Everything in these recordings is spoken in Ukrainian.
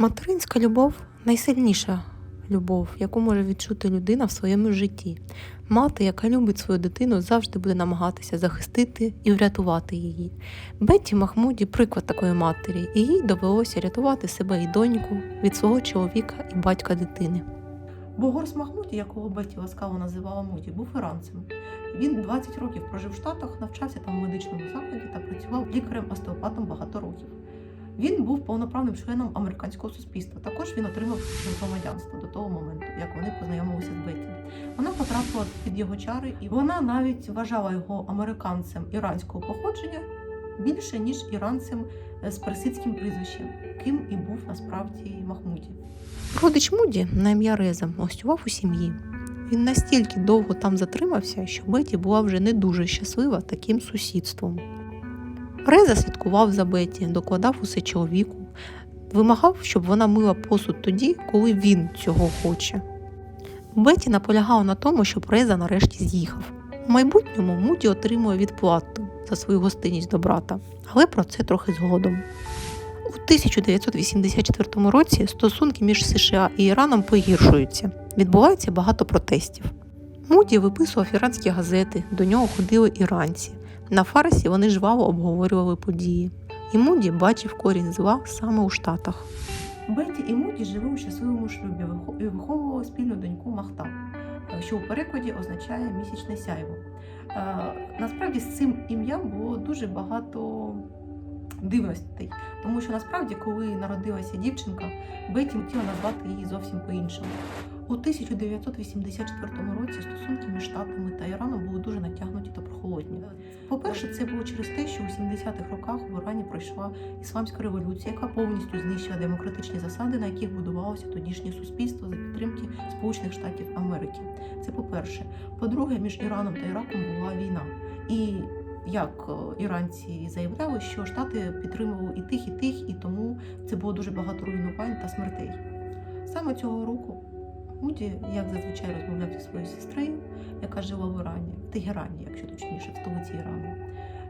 Материнська любов найсильніша любов, яку може відчути людина в своєму житті. Мати, яка любить свою дитину, завжди буде намагатися захистити і врятувати її. Бетті Махмуді приклад такої матері, і їй довелося рятувати себе і доньку від свого чоловіка і батька дитини. Богорс Махмуді, якого Бетті ласкаво називала Муді, був іранцем. Він 20 років прожив в Штатах, навчався там в медичному закладі та працював лікарем-остеопатом багато років. Він був повноправним членом американського суспільства. Також він отримав громадянство до того моменту, як вони познайомилися з Бетті. Вона потрапила під його чари, і вона навіть вважала його американцем іранського походження більше ніж іранцем е, з персидським прізвищем, ким і був насправді Махмуді. Родич Муді на ім'я Реза гостював у сім'ї. Він настільки довго там затримався, що Беті була вже не дуже щаслива таким сусідством. Реза слідкував за Беті, докладав усе чоловіку, вимагав, щоб вона мила посуд тоді, коли він цього хоче. Беті наполягала на тому, щоб Реза нарешті з'їхав. У майбутньому Муді отримує відплату за свою гостинність до брата, але про це трохи згодом. У 1984 році стосунки між США і Іраном погіршуються. Відбувається багато протестів. Муді виписував іранські газети, до нього ходили іранці. На фарсі вони жваво обговорювали події. І Муді бачив корінь зла саме у Штатах. Беті і Муді жили у щасливому шлюбі і виховували спільну доньку Махтаб, що у перекладі означає місячне сяйво. Е, Насправді з цим ім'ям було дуже багато дивностей, тому що насправді, коли народилася дівчинка, Беті хотіла назвати її зовсім по-іншому. У 1984 році стосунки між Штатами та Іраном були дуже натягнуті та прохолодні. По-перше, це було через те, що у 70-х роках в Ірані пройшла ісламська революція, яка повністю знищила демократичні засади, на яких будувалося тодішнє суспільство за підтримки Сполучених Штатів Америки. Це по-перше. По-друге, між Іраном та Іраком була війна. І як е, іранці заявляли, що Штати підтримували і тих, і тих, і тому це було дуже багато руйнувань та смертей. Саме цього року Муді, як зазвичай, розмовляв зі своєю сестрою, яка жила в Ірані, в Тегерані, якщо точніше, в столиці Ірану.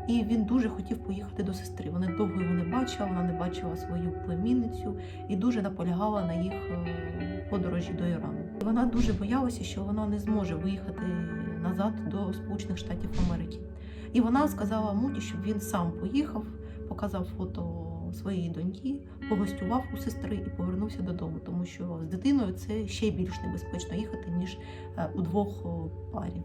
І він дуже хотів поїхати до сестри. Вони довго його не бачила, вона не бачила свою племінницю і дуже наполягала на їх е, подорожі до Ірану. Вона дуже боялася, що вона не зможе виїхати назад до Сполучених Штатів Америки. І вона сказала Муді, щоб він сам поїхав, показав фото своєї доньки, погостював у сестри і повернувся додому, тому що з дитиною це ще більш небезпечно їхати, ніж у двох парі.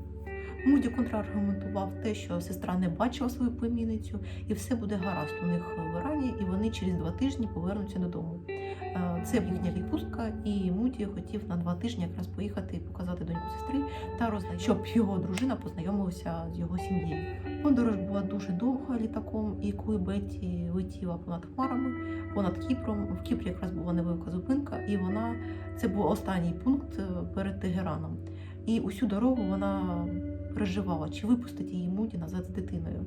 Муді контраргументував те, що сестра не бачила свою племінницю, і все буде гаразд у них в Ірані, і вони через два тижні повернуться додому. Е, Це їхня відпустка, і Муді хотів на два тижні якраз поїхати і показати доньку сестри та рознати, щоб його дружина познайомилася з його сім'єю. Подорож була дуже довга літаком, і коли Бетті летіла понад хмарами, понад Кіпром, в Кіпрі якраз була невелика зупинка, і вона це був останній пункт е, перед Тегераном. І усю дорогу вона переживала, чи випустить її Муді назад з дитиною.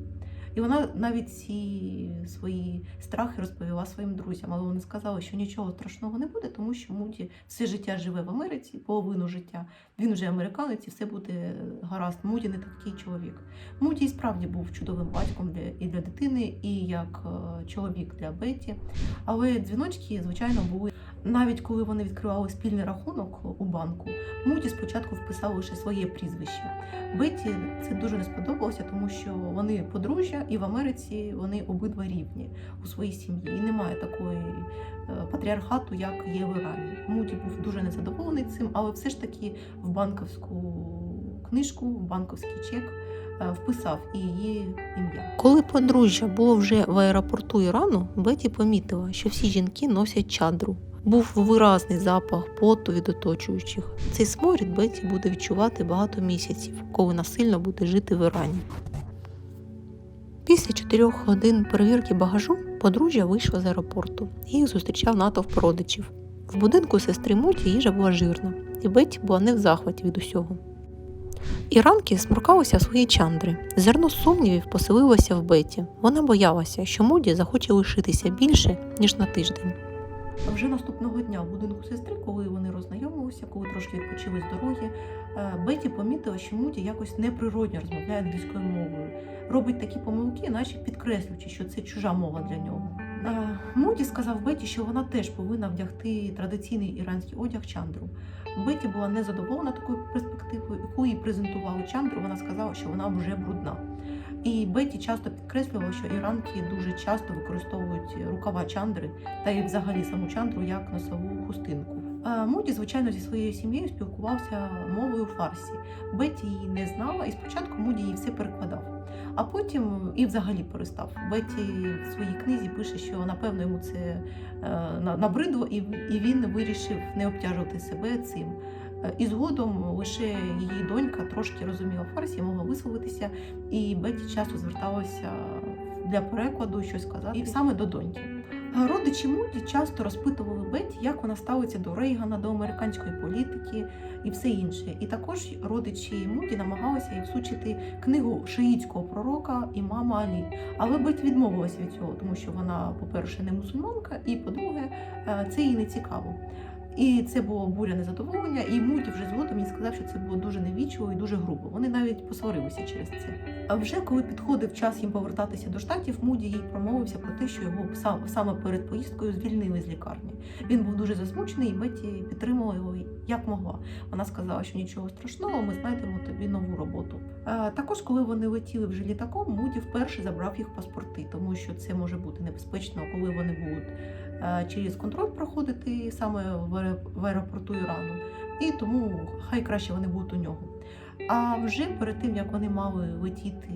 І вона навіть ці свої страхи розповіла своїм друзям, але вони сказали, що нічого страшного не буде, тому що Муді все життя живе в Америці, половину життя. Він вже американець і все буде гаразд. Муді не такий чоловік. Муді і справді був чудовим батьком для і для дитини, і як е, чоловік для Беті. Але дзвіночки, звичайно, були. Навіть коли вони відкривали спільний рахунок у банку, Муді спочатку вписав лише своє прізвище. Беті це дуже не сподобалося, тому що вони подружжя, і в Америці вони обидва рівні у своїй сім'ї. І немає такої е, патріархату, як є в Ірані. Муді був дуже незадоволений цим, але все ж таки в банківську книжку, в банківський чек е, вписав і її ім'я. Коли подружжя було вже в аеропорту Ірану, Беті помітила, що всі жінки носять чадру. Був виразний запах поту від оточуючих. Цей сморід Беті буде відчувати багато місяців, коли насильно буде жити в Ірані. Після чотирьох годин перевірки багажу подружжя вийшло з аеропорту і їх зустрічав натовп родичів. В будинку сестри Моті їжа була жирна, і Бетті була не в захваті від усього. Іранки сморкалися в свої чандри. Зерно сумнівів поселилося в Беті. Вона боялася, що Моді захоче лишитися більше, ніж на тиждень. Вже наступного дня в будинку сестри, коли вони роззнайомилися, коли трошки відпочили з дороги, е, Беті помітила, що Муді якось неприродно розмовляє англійською мовою. Робить такі помилки, наче підкреслюючи, що це чужа мова для нього. Муді сказав Беті, що вона теж повинна вдягти традиційний іранський одяг чандру. Беті була незадоволена такою перспективою, яку їй презентували чандру. Вона сказала, що вона вже брудна. І Беті часто підкреслювала, що іранки дуже часто використовують рукава чандри та й взагалі саму чандру як носову хустинку. Муді, звичайно, зі своєю сім'єю спілкувався мовою фарсі. Беті її не знала, і спочатку Муді їй все перекладав. А потім і взагалі перестав. Беті в своїй книзі пише, що напевно йому це е, набридло, і, і він вирішив не обтяжувати себе цим. І згодом лише її донька трошки розуміла фарсі, могла висловитися, і Беті часто зверталася для перекладу щось казати, і саме до доньки. Родичі Муді часто розпитували Беті, як вона ставиться до Рейгана, до американської політики і все інше. І також родичі Муді намагалися їй всучити книгу шиїтського пророка імама Алі. Але Беті відмовилася від цього, тому що вона, по-перше, не мусульманка, і по-друге, е, це їй не цікаво. І це було буря незадоволення, і Муді вже згодом він сказав, що це було дуже невічливо і дуже грубо. Вони навіть посварилися через це. А вже коли підходив час їм повертатися до штатів, Муді їй промовився про те, що його сам, саме перед поїздкою звільнили з лікарні. Він був дуже засмучений, і Беті підтримала його як могла. Вона сказала, що нічого страшного, ми знайдемо тобі нову роботу. А, також, коли вони летіли вже літаком, Муді вперше забрав їх паспорти, тому що це може бути небезпечно, коли вони будуть через контроль проходити саме в аеропорту Ірану. І тому хай краще вони будуть у нього. А вже перед тим як вони мали летіти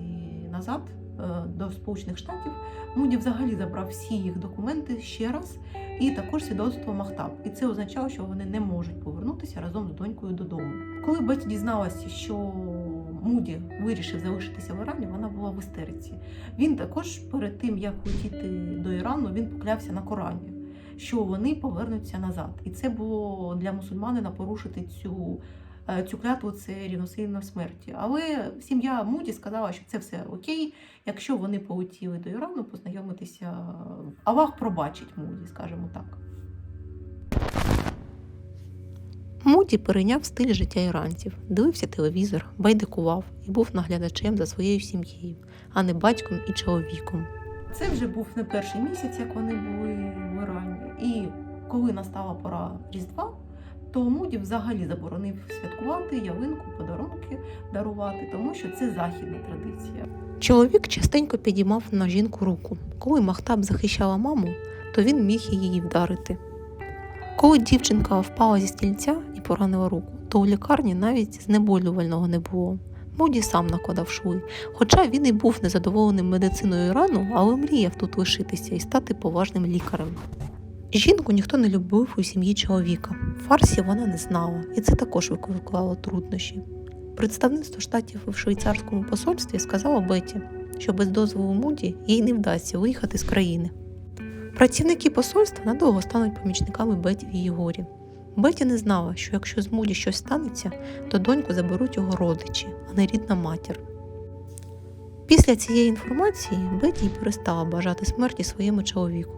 назад е, до Сполучених Штатів, Муді взагалі забрав всі їх документи ще раз, і також свідоцтво Махтаб. І це означало, що вони не можуть повернутися разом з донькою додому. Коли Беті дізналася, що Муді вирішив залишитися в Ірані, вона була в істериці. Він також перед тим як летіти до Ірану, він поклявся на Корані. Що вони повернуться назад, і це було для мусульманина порушити цю е, цю клятву це рівносильно смерті. Але сім'я Муді сказала, що це все окей, якщо вони полетіли до Ірану, познайомитися. Аллах пробачить Муді, скажімо так. Муді перейняв стиль життя іранців, дивився телевізор, байдикував і був наглядачем за своєю сім'єю, а не батьком і чоловіком. Це вже був не перший місяць, як вони були в Ірані. І коли настала пора Різдва, то Муді взагалі заборонив святкувати ялинку, подарунки дарувати, тому що це західна традиція. Чоловік частенько підіймав на жінку руку. Коли Махтаб захищала маму, то він міг її вдарити. Коли дівчинка впала зі стільця і поранила руку, то у лікарні навіть знеболювального не було. Муді сам накладав шви, хоча він і був незадоволеним медициною Ірану, але мріяв тут лишитися і стати поважним лікарем. Жінку ніхто не любив у сім'ї чоловіка. Фарсі вона не знала, і це також викликало труднощі. Представництво штатів в швейцарському посольстві сказало Беті, що без дозволу Муді їй не вдасться виїхати з країни. Працівники посольства надовго стануть помічниками Беті в її горі. Беті не знала, що якщо з Муді щось станеться, то доньку заберуть його родичі, а не рідна матір. Після цієї інформації Беті перестала бажати смерті своєму чоловіку.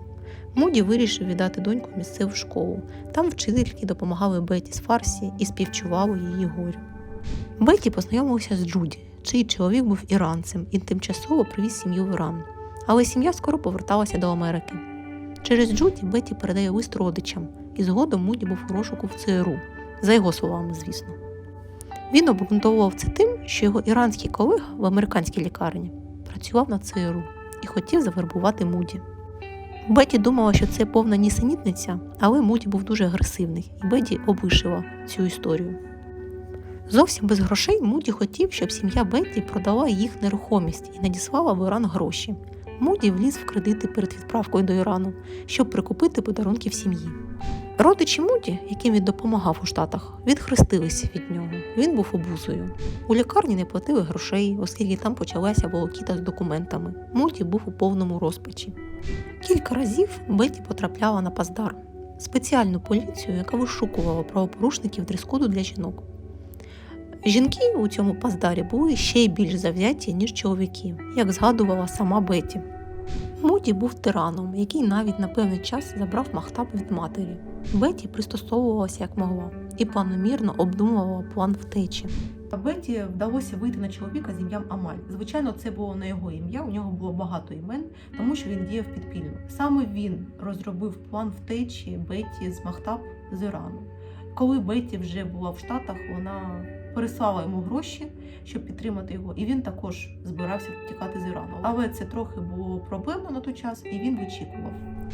Муді вирішив віддати доньку в місцеву школу. Там вчительки допомагали Беті з фарсі і співчували її горю. Беті познайомилася з Джуді, чий чоловік був іранцем і тимчасово привіз сім'ю в Іран. Але сім'я скоро поверталася до Америки. Через Джуді Беті передає лист родичам, і згодом Муді був у розшуку в ЦРУ, за його словами, звісно. Він обґрунтовував це тим, що його іранський колега в американській лікарні працював на ЦРУ і хотів завербувати Муді. Беті думала, що це повна нісенітниця, але Муді був дуже агресивний, і Беті облишила цю історію. Зовсім без грошей Муді хотів, щоб сім'я Бетті продала їх нерухомість і надіслала в Іран гроші. Муді вліз в кредити перед відправкою до Ірану, щоб прикупити подарунки в сім'ї. Родичі Муді, яким він допомагав у Штатах, відхрестилися від нього. Він був обузою. У лікарні не платили грошей, оскільки там почалася волокіта з документами. Муді був у повному розпачі. Кілька разів Бетті потрапляла на паздар спеціальну поліцію, яка вишукувала правопорушників дрес-коду для жінок. Жінки у цьому паздарі були ще й більш завзяті, ніж чоловіки, як згадувала сама Беті. Муді був тираном, який навіть на певний час забрав Махтаб від матері. Беті пристосовувалася як могла. і планомірно обдумувала план втечі. Беті вдалося вийти на чоловіка з ім'ям Амаль. Звичайно, це було не його ім'я, у нього було багато імен, тому що він діяв підпільно. Саме він розробив план втечі Беті з Махтаб з Ірану. Коли Беті вже була в Штатах, вона переслала йому гроші, щоб підтримати його, і він також збирався втікати з Ірану. Але це трохи було проблемно на той час, і він вичікував.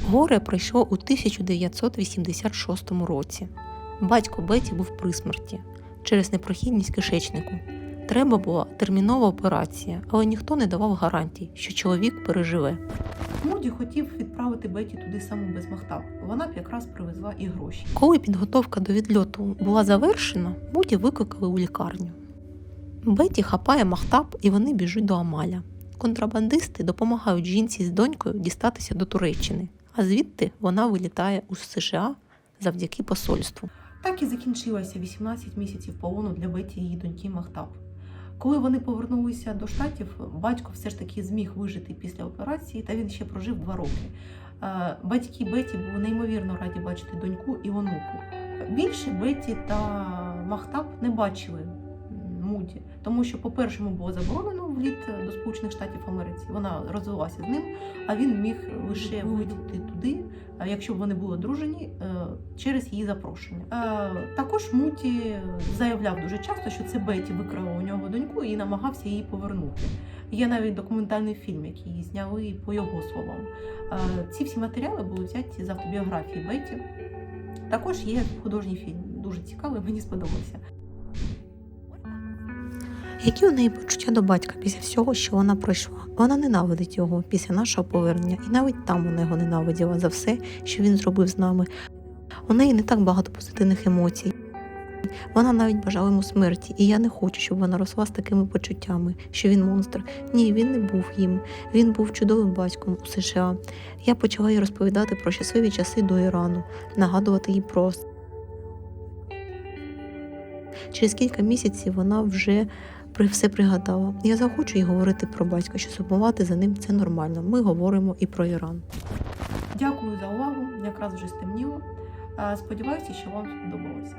Горе прийшло у 1986 році. Батько Беті був при смерті через непрохідність кишечнику. Треба була термінова операція, але ніхто не давав гарантій, що чоловік переживе. Муді хотів відправити Беті туди саму без Махтаб. Вона б якраз привезла і гроші. Коли підготовка до відльоту була завершена, Муді викликали у лікарню. Беті хапає Махтаб і вони біжуть до Амаля. Контрабандисти допомагають жінці з донькою дістатися до Туреччини, а звідти вона вилітає у США завдяки посольству. Так і закінчилося 18 місяців полону для Беті і її доньки Махтаб. Коли вони повернулися до штатів, батько все ж таки зміг вижити після операції, та він ще прожив два роки. Е, Батьки Беті були неймовірно раді бачити доньку і онуку. Більше Беті та Махтаб не бачили Муді, тому що, по-перше, йому було заборонено вліт до Сполучених Штатів Америці. Вона розвелася з ним, а він міг лише вилетіти туди, якщо б вони були одружені, е, через її запрошення. Е, Також Муті заявляв дуже часто, що це Беті викрала у нього доньку і намагався її повернути. Є навіть документальний фільм, який зняли по його словам. Е, Ці всі матеріали були взяті з автобіографії Беті. Також є художній фільм, дуже цікавий, мені сподобався. Які у неї почуття до батька після всього, що вона пройшла? Вона ненавидить його після нашого повернення, і навіть там вона його ненавиділа за все, що він зробив з нами. У неї не так багато позитивних емоцій. Вона навіть бажала йому смерті, і я не хочу, щоб вона росла з такими почуттями, що він монстр. Ні, він не був їм. Він був чудовим батьком у США. Я почала їй розповідати про щасливі часи до Ірану, нагадувати їй про Через кілька місяців вона вже все пригадала. Я захочу й говорити про батька, що сумувати за ним це нормально. Ми говоримо і про Іран. Дякую за увагу. Якраз вже стемніло. Сподіваюся, що вам сподобалося.